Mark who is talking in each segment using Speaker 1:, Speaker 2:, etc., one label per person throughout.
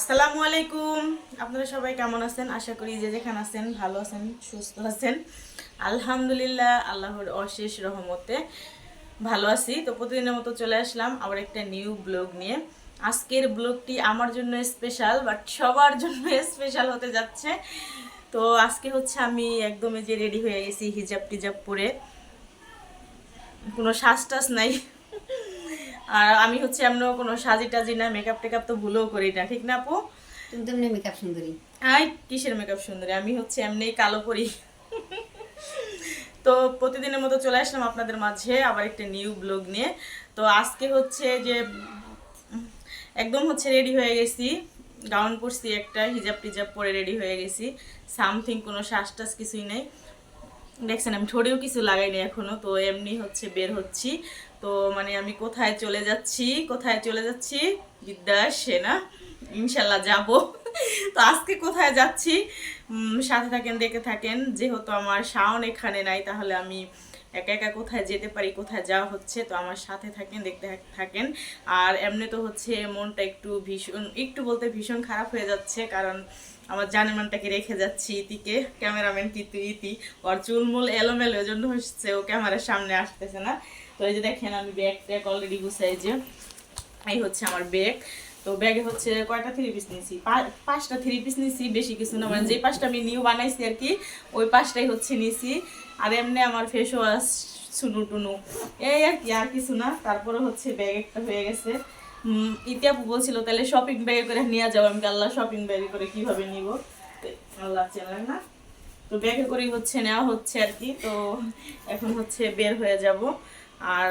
Speaker 1: আসসালামু আলাইকুম। আপনারা সবাই কেমন আছেন? আশা করি যে যেখানে আছেন ভালো আছেন, সুস্থ আছেন। আলহামদুলিল্লাহ, আল্লাহর অশেষ রহমতে ভালো আছি। তো প্রতিদিনের মতো চলে আসলাম আবার একটা নিউ ব্লগ নিয়ে। আজকের ব্লগটি আমার জন্য স্পেশাল বাট সবার জন্য স্পেশাল হতে যাচ্ছে। তো আজকে হচ্ছে আমি একদমই যে রেডি হয়ে গেছি হিজাব টিজাব পরে। কোনো শ্বাস টাস নাই। আর আমি হচ্ছে এমন কোনো সাজি টাজি না মেকআপ টেকআপ তো ভুলেও করি না ঠিক না আপু?
Speaker 2: তুমি তো এমনি মেকআপ সুন্দরী।
Speaker 1: আই কিসের মেকআপ সুন্দরী? আমি হচ্ছে এমনি কালো করি তো প্রতিদিনের মতো চলে আসলাম আপনাদের মাঝে আবার একটা নিউ ব্লগ নিয়ে। তো আজকে হচ্ছে যে একদম হচ্ছে রেডি হয়ে গেছি। গাউন পরছি একটা হিজাব টিজাব পরে রেডি হয়ে গেছি। সামথিং কোনো শ্বাস টাস কিছুই নেই। দেখছেন, আমি ঠোঁটেও কিছু লাগাইনি এখনও, তো এমনি হচ্ছে বের হচ্ছি। তো মানে আমি কোথায় চলে যাচ্ছি, কোথায় চলে যাচ্ছি? বিদ্যা সেনা, ইনশাল্লাহ যাব। তো আজকে কোথায় যাচ্ছি? সাথে থাকেন, দেখে থাকেন। যেহেতু আমার শাওন এখানে নাই, তাহলে আমি একা একা কোথায় যেতে পারি, কোথায় যাওয়া হচ্ছে, তো আমার সাথে থাকেন, দেখতে থাকেন। আর এমনি তো হচ্ছে মনটা একটু ভীষণ, একটু বলতে ভীষণ খারাপ হয়ে যাচ্ছে, কারণ আমার জানেমানটাকে রেখে যাচ্ছি ইতিকে। ক্যামেরাম্যান কিন্তু ইতি? ওর চুলমুল এলোমেলো জন্য হচ্ছে ও ক্যামেরার সামনে আসতেছে না। তো এই যে দেখেন আমি ব্যাগ ট্যাগ অলরেডি গুছাই যে, এই হচ্ছে আমার ব্যাগ। তো ব্যাগে হচ্ছে কয়টা থ্রি পিস নিয়েছি? পাঁচটা থ্রি পিস নিয়েছি, বেশি কিছু না মানে যে পাঁচটা আমি নিউ বানাইছি আর কি, ওই পাঁচটাই হচ্ছে নিয়েছি। আর এমনি আমার ফেস ওয়াশ চুনু টুনু, এই আর কি, আর কিছু না। তারপরে হচ্ছে ব্যাগ একটা হয়ে গেছে। উম, ইতিহাপু বলছিল তাহলে শপিং ব্যাগে করে নিয়ে যাব আমি আল্লাহ শপিং ব্যাগে করে কীভাবে নিব? আল্লাহ চেনেন না। তো ব্যাগে করেই হচ্ছে নেওয়া হচ্ছে আর কি। তো এখন হচ্ছে বের হয়ে যাব। আর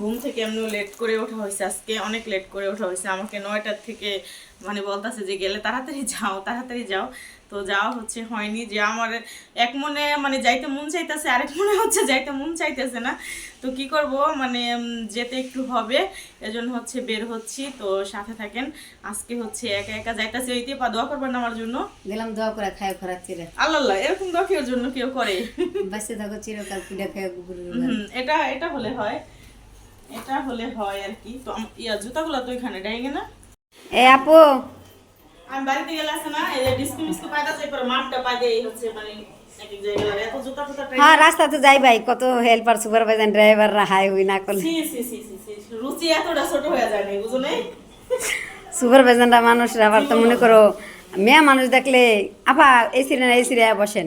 Speaker 1: ঘুম থেকে এমনিও লেট করে ওঠা হয়েছে আজকে অনেক লেট করে ওঠা হয়েছে। আমাকে নয়টার থেকে মানে বলতেছে যে গেলে তাড়াতাড়ি যাও তাড়াতাড়ি যাও। তো যাওয়া হচ্ছে হয়নি যে আমার এক মনে মানে যাইতে মন চাইতেছে আরেক মনে হচ্ছে যাইতে মন চাইতেছে না। তো কি করব? মানে যেতে একটু হবে এজন্য হচ্ছে বের হচ্ছি। তো সাথে থাকেন আজকে হচ্ছে একা একা যাইতেছে। ওইতে পা দোয়া করবেন আমার জন্য?
Speaker 2: দিলাম দোয়া করে খায় খরাক চিরে।
Speaker 1: আল্লাহ আল্লাহ, এরকম দোয়া কেউ জন্য কেউ করে।
Speaker 2: বাঁচতে থাকো চিরকাল পিঠা খায়
Speaker 1: এটা এটা হলে হয়। এটা হলে হয় আর কি। তো ইয়া জুতাগুলো তো এখানে ডাইগে না
Speaker 2: এ আপু।
Speaker 1: আমি বাড়িতে গেলে আছে না এই যে ডিস্কো মিস্কো পায়দা যাই পরে মাঠটা পায়দা এই হচ্ছে মানে
Speaker 2: হ্যাঁ রাস্তা তো যাই ভাই কত হেল্পার সুপারভাইজার ড্রাইভাররা হাই হুই না করলে।
Speaker 1: রুচি এতটা ছোট হয়ে যায় না বুঝো নাই?
Speaker 2: সুপারভাইজাররা মানুষরা আবার তো মনে করো মেয়ে মানুষ দেখলে আপা এই সিরে না এই সিরে বসেন।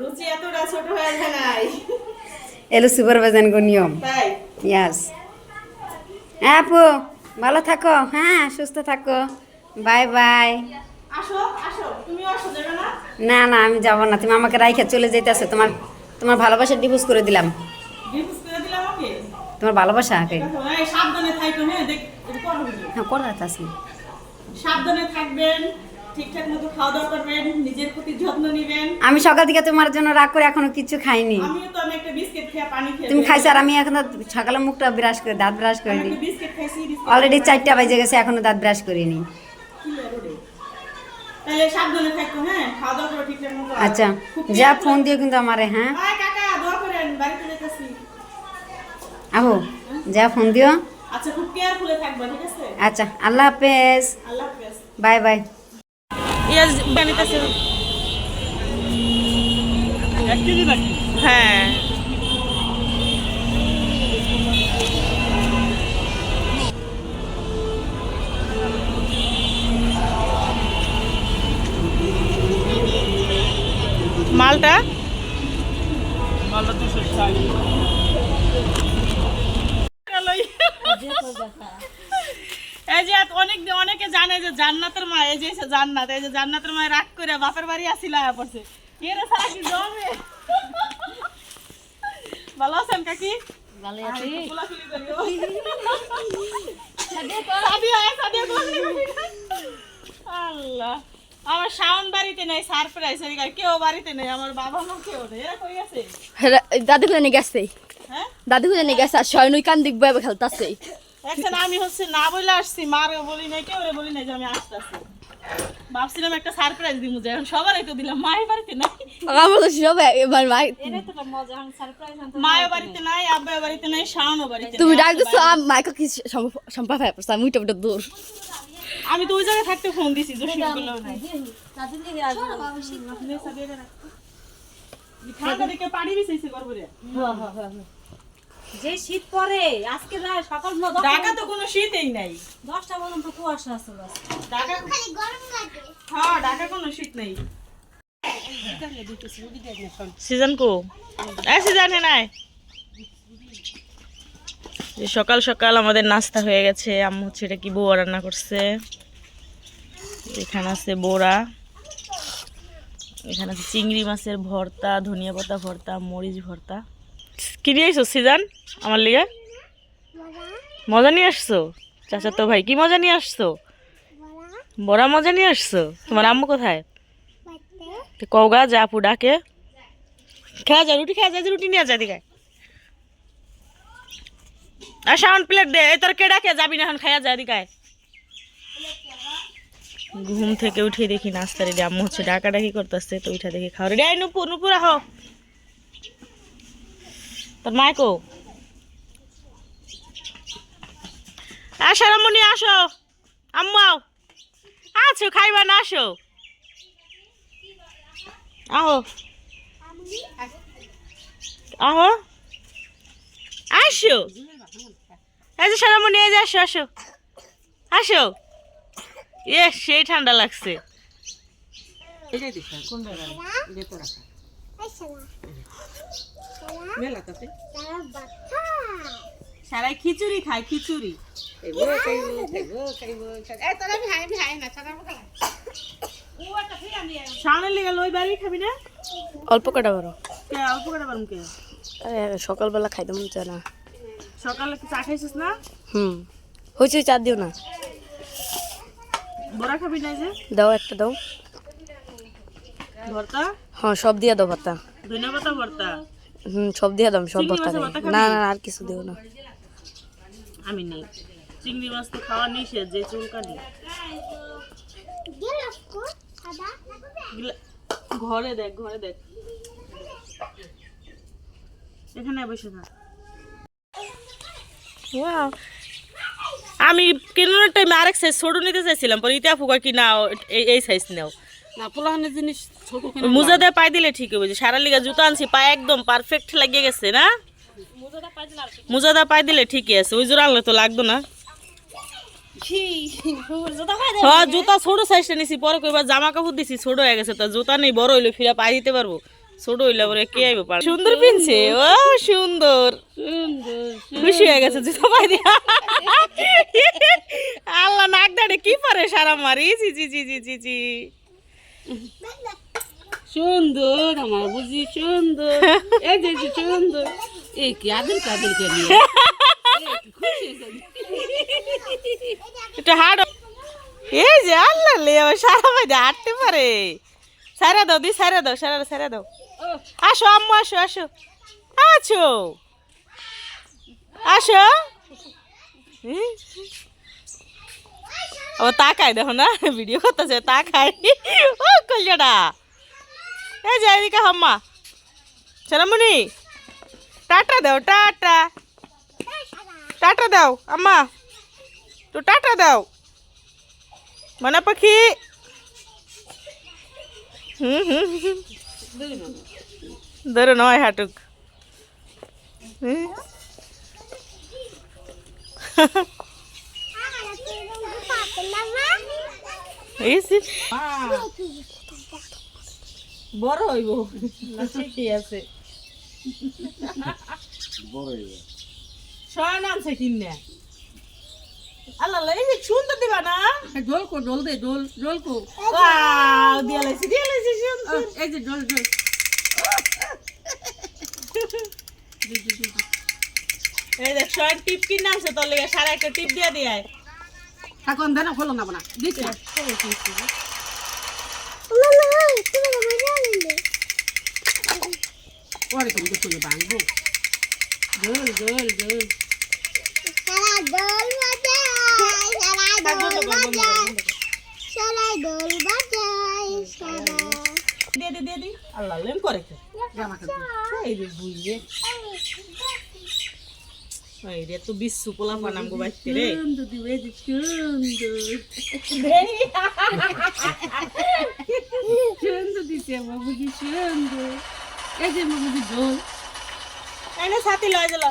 Speaker 1: রুচি এতটা ছোট হয়ে যায় নাই।
Speaker 2: এলো সুপারভাইজার গো নিয়ম। ইয়াস হ্যাঁ আপু ভালো থাকো। হ্যাঁ সুস্থ থাকো। Bye bye.
Speaker 1: না?
Speaker 2: না আমি যাব না। তুমি আমাকে রাইখে চলে যাইতেছো। তোমার তোমার ভালোবাসা ডিভোর্স করে দিলাম। তোমার ভালোবাসা আগে
Speaker 1: হ্যাঁ করা।
Speaker 2: হ্যাঁ করে যাচ্ছি
Speaker 1: সাবধানে থাকবেন। ঠিকঠাক মতো খাওয়া দাওয়া করবেন নিজের প্রতি যত্ন নেবেন।
Speaker 2: আমি সকাল থেকে তোমার জন্য রাগ করে এখনও কিছু খাইনি।
Speaker 1: আমিও তো আমি একটা বিস্কিট খেয়ে পানি খেয়ে
Speaker 2: তুমি খাইছো আর আমি এখন সকালে মুখটা ব্রাশ করে দাঁত ব্রাশ করিনি।
Speaker 1: বিস্কিট খাইছি
Speaker 2: অলরেডি চারটা বাজে গেছে এখনও দাঁত ব্রাশ করিনি।
Speaker 1: হ্যাঁ?
Speaker 2: আচ্ছা যা ফোন দিও কিন্তু আমারে হ্যাঁ? আবু যা ফোন দিও।
Speaker 1: আচ্ছা খুব কেয়ারফুলে থাকবা ঠিক আছে?
Speaker 2: আচ্ছা আল্লাহ হাফেজ।
Speaker 1: আল্লাহ হাফেজ।
Speaker 2: Bye bye.
Speaker 1: ইয়াস বানিতেছে হ্যাঁ। মালটা? এই যে অনেক অনেকে জানে যে জান্নাতের মা এই যে জান্নাত এই যে জান্নাতের মা রাগ করে বাপের বাড়ি আসিল আয়া পড়ছে। কে রে সারা কি জমে? ভালো আছেন কাকি?
Speaker 2: ভালো
Speaker 1: করিও। আল্লাহ। আমার শাওন বাড়িতে নাই সারপ্রাইজ কেউ বাড়িতে নেই আমার বাবা মা কেউ নেই। এরা কই গেছে
Speaker 3: দাদু খুঁজে গেছে।
Speaker 1: হ্যাঁ?
Speaker 3: দাদু খুঁজে গেছে আর সয়নুই কান দিক বয়ে খেলতাছে।
Speaker 1: এখন আমি হচ্ছে না বলে আসছি মারে বলি নাই কেউ রে বলি নাই যে আমি আসতেছি। ভাবছিলাম একটা সারপ্রাইজ দিব যে এখন সবারই তো দিলাম মায়ের বাড়িতে নাই।
Speaker 3: আমার তো সবাই এবার ভাই
Speaker 1: মায়ের বাড়িতে নাই আব্বার বাড়িতে নাই শাওনও বাড়িতে
Speaker 3: তুমি
Speaker 1: নাই,
Speaker 3: ডাক দিছো মাইকে কি সম্পা ভাই পড়ছে? আমি দূর।
Speaker 1: আমি তো ওই জায়গায় থাকতে ফোন দিছি ঠান্ডা পানি মিশাইছে গর্বরে
Speaker 4: যে শীত পরে আজকে রাত সকাল
Speaker 1: ঢাকা তো কোনো শীতই নাই।
Speaker 4: দশটা পর্যন্ত কুয়াশা আছে বাস।
Speaker 1: ঢাকা হ্যাঁ ঢাকা কোনো শীত নেই। সিজন কো। এই সিজন নাই। যে সকাল সকাল আমাদের নাস্তা হয়ে গেছে। আম্মু হচ্ছে এটা কি বউয়া রান্না করছে। এখানে আছে বোরা। এখানে আছে চিংড়ি মাছের ভর্তা ধনিয়া পাতা ভর্তা মরিচ ভর্তা। কি নিয়ে আসছো সিজন? আমার লিগে? মজা নিয়ে আসছো? চাচা তো ভাই কি মজা নিয়ে আসছো? বড়া মজা নিয়ে আসছো? তোমার আম্মু কোথায়? তো কওগা যা আপু ডাকে। খেয়া যা রুটি খেয়া যা যে রুটি নিয়ে যা দিকে আর সাউন্ড প্লেট দে এই তোর কে ডাকে? যাবি না এখন খাইয়া যা দিকে ঘুম থেকে উঠে দেখি নাস্তা রেডি আম্মু হচ্ছে ডাকা ডাকি করতেছে তো উঠা দেখি খাওয়া রেডি। আই নুপুর নুপুর আহ। তোর মাইকো আসো রামনি আসো। আম্মু আও। আছো খাইবা না আসো। আহো। আহো। আসো। এই যে সারামণি এই যে আসো আসো। আসো। এ সেই ঠান্ডা লাগছে। সারাই খিচুড়ি খায় খিচুড়ি। সামনে লেগে লই বাড়ি খাবি না?
Speaker 3: অল্প কটা বড়
Speaker 1: কে অল্প কে
Speaker 3: সকালবেলা খাইতে মন চায় না।
Speaker 1: সকালে চা খাইছিস না?
Speaker 3: হুম হয়েছে চা দিও না।
Speaker 1: বড়া খাবি না যে?
Speaker 3: দাও একটা দাও।
Speaker 1: ভর্তা?
Speaker 3: হ্যাঁ সব দিয়া দাও ভাতা
Speaker 1: ধনিয়া পাতা ভর্তা?
Speaker 3: হুম সব দিয়া দাও আমি সব ভর্তা খাই না না আর কিছু দিও না।
Speaker 1: আমি নেই। চিংড়ি মাছ তো খাওয়া নিষেধ যে চুলকানি। গিলা- ঘরে দেখ ঘরে দেখ। এখানে বসে থাক। আমি কেনার টাইমে আরেক সাইজ ছোট নিতে চাইছিলাম পরে ইতা ফুকা কি না এই এই সাইজ নাও।
Speaker 4: না পোলাহানের জিনিস
Speaker 1: দিয়ে পায়ে দিলে ঠিক হবে সারা লিগা জুতো আনছি পায়ে একদম পারফেক্ট লাগিয়ে গেছে না? মোজা দিয়ে পায়ে দিলে ঠিকই আছে ওই জোড়া আনলে তো লাগতো না। হ্যাঁ জুতা ছোট সাইজটা নিছি পরে কইবার জামা কাপড় দিছি ছোট হয়ে গেছে তো জুতা নেই বড় হইলে ফিরা পাই দিতে পারব। ছোট হইলে পরে কে আইব পার সুন্দর পিনছে ও সুন্দর। খুশি হয়ে গেছে জুতা পাই দিয়া। আল্লাহ নাক দাঁড়ে কি পারে সারা মারি? জি জি জি জি জি জি
Speaker 4: সুন্দর, আমার বুঝি সুন্দর। এই যে সুন্দর। এই কি আদিল কাদিল কে নিয়ে
Speaker 1: এটা হাড় এই যে আল্লাহ লে সারা মাঝে হাঁটতে পারে। সারা দাও, দি, সারা দাও, সারা সারা দাও। আসো, আম্মু, আসো আসো। আছো? আসো? ও তাকায় দেখো না, ভিডিও করতেছে তাকাই ও কল্যাণা। এই যে এদিকে হাম্মা চলামুনি টাটা দাও টাটা টাটা দাও আম্মা তো টাটা দাও মানে পাখি হুম হুম হুম। ধরো নয় হাটুক হুম। এই যে- বড় হইব। না ঠিকই আছে। ছয় নামছে কিনে। আল্লাহ আল্লাহ, এই যে সুন্দর দিবা না?
Speaker 4: ডোল কো ডোল দে ডোল ডোল কো।
Speaker 1: ওয়াও দিয়া লাইছি দিয়া লাইছি সুন্দর।
Speaker 4: এই যে ডোল ডোল
Speaker 1: এই দেখ ছয় টিপ কিনে আনছে তোর লেগে সারা একটা টিপ দিয়া দিয়ায়
Speaker 4: এখন দেনা খোলো না বনা দিচ্ছি পরে তুমি দেখো ভাঙবো ডোল ডোল ডোল
Speaker 1: দিয়ে দি দিয়ে দি আল্লাহ লেম করে কে
Speaker 4: জামা কাপড়
Speaker 1: এই যে বুঝে ওই রে তো বিশ্ব পোলা পানাম গো বাইতে রে
Speaker 4: সুন্দর দিব এই যে সুন্দর দিছে বাবুজি এই যে
Speaker 1: এনে সাথে লয় দিল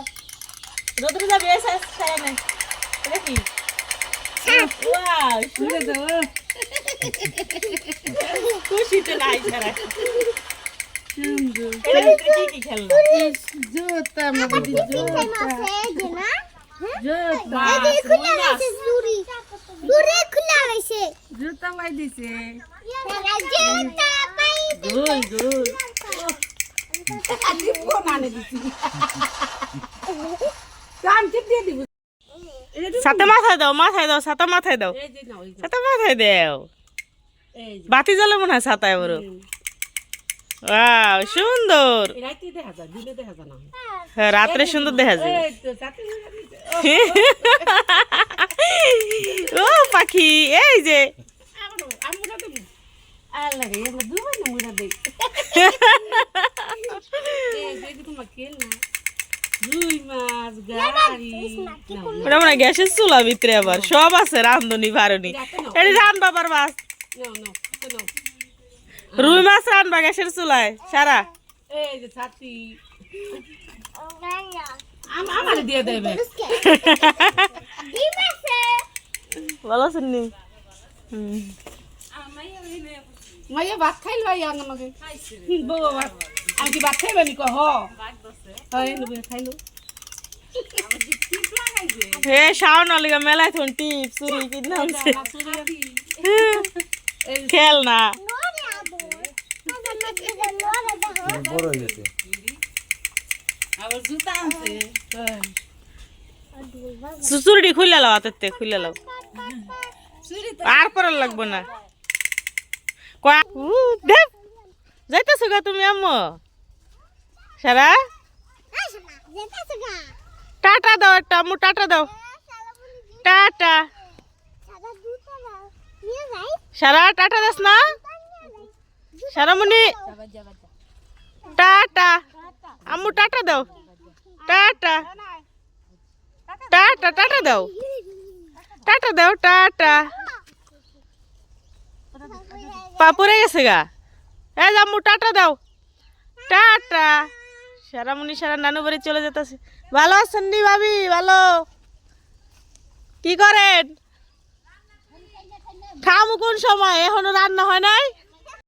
Speaker 1: রোদ্রে যাবে এসে ছায়া নাই এটা কি? খুশিতে নাই ছাড়া কি খেলনা?
Speaker 4: জোতা বাবুজি জোতা। জোতা। জোতা পাই দিছে। গোল গোল
Speaker 1: সাথে মাথায় দাও মাথায় দাও ছাতা মাথায় দাও। ছাতা মাথায় দাও। বাতি জ্বলে মনে হয় ছাতায় বড়। ওয়াও সুন্দর। হ্যাঁ, রাত্রে সুন্দর দেখা যায়।
Speaker 4: ও
Speaker 1: পাখি এই যে। ওটা মানে গ্যাসের চুলা ভিতরে আবার সব আছে রান্ধনি ভারনি এটি রান বাবার মাছ। রুই মাছ রানবা গ্যাসের চুলায় সারা
Speaker 4: এই যে ছাতি আম- আমারে দিয়ে দেবে
Speaker 1: ভালো আছেন নি হুম।
Speaker 4: মাইয়া ভাত খাইল ভাই আমাকে বউ ভাত আমি কি ভাত খাইবা নি কহ। হয় খাইলো।
Speaker 1: হে শাওন অলিগা মেলায় থন টিপ চুরি কিনে আনছে খেল না। খুলে লাও হাতের খুলে লাও। আর করার লাগবে না। দেব যাইতেছো গা তুমি আম্মু? সারা? টাটা দাও একটা আম্মু, টাটা দাও। টাটা। সারা, টাটা দাস না? সারামণি। টাটা। আম্মু, টাটা দাও। টাটা। টাটা টাটা দাও। টাটা দাও, টাটা। পা গেছে গা। হ্যাঁ জাম্মু, টাটা দাও। টাটা। সারামুনি সারা নানু বাড়ি চলে যেতেছে। ভালো আছেন নি ভাবি? ভালো। কি করেন? খামু কোন সময়? এখনও রান্না হয় নাই?